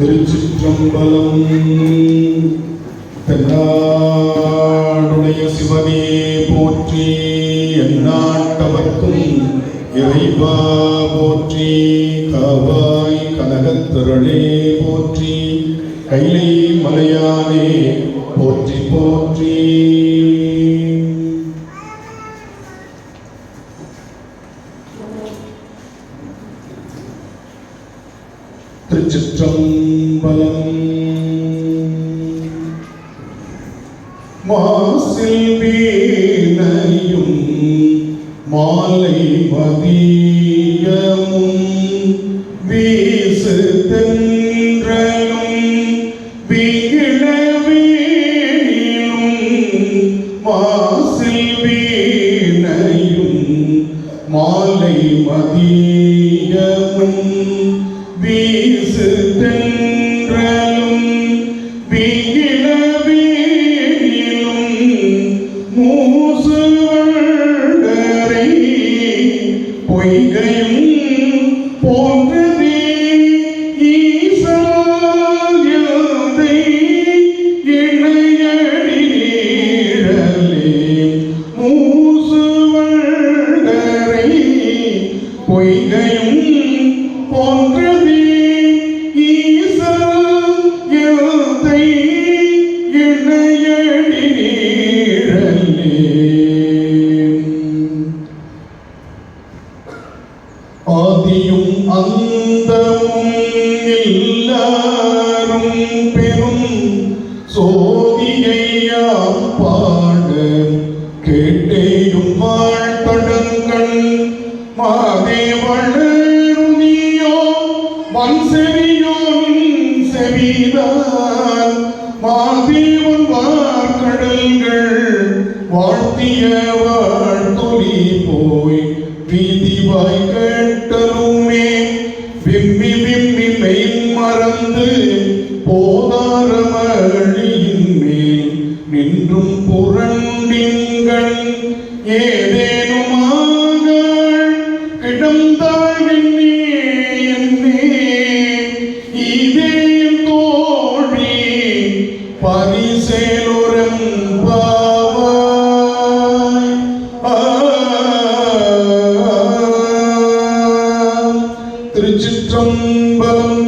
திருச்சிற்றம்பலம். தென்னாடுடைய சிவனே போற்றி எந்நாட்டவர்க்கும் இறைவா போற்றி காவாய் கனகத்திரளே போற்றி கைலை மலையானே போற்றி போற்றி. திருச்சிற்றம்பலம். மாசில் வீணையும் மாலை மதியமும் வீசு தென்றலும் வீண மாசில் வீணையும் மாலை மதியமும் வீ ஆதியும் அந்தமும் எல்லாரும் பெரும் சோதியையா பாட கேட்டேயும் வாழ்த்தடங்கள் மாதேவளருணியோ வன்செவியோ நின் செவிதான் மாதேவன் வார்கடல்கள் வாழ்த்திய வாழ்த்தொலி போய் வீதிவாய் கேட்டலுமே விம்மி விம்மி மெய் மறந்து போதாரமழியின் மேல் நின்றும் புரண்டிங்கள். ஏதேனுமாக கிடந்தாள் இதே தோழி பரிசு திருச்சிற்றம்பலம்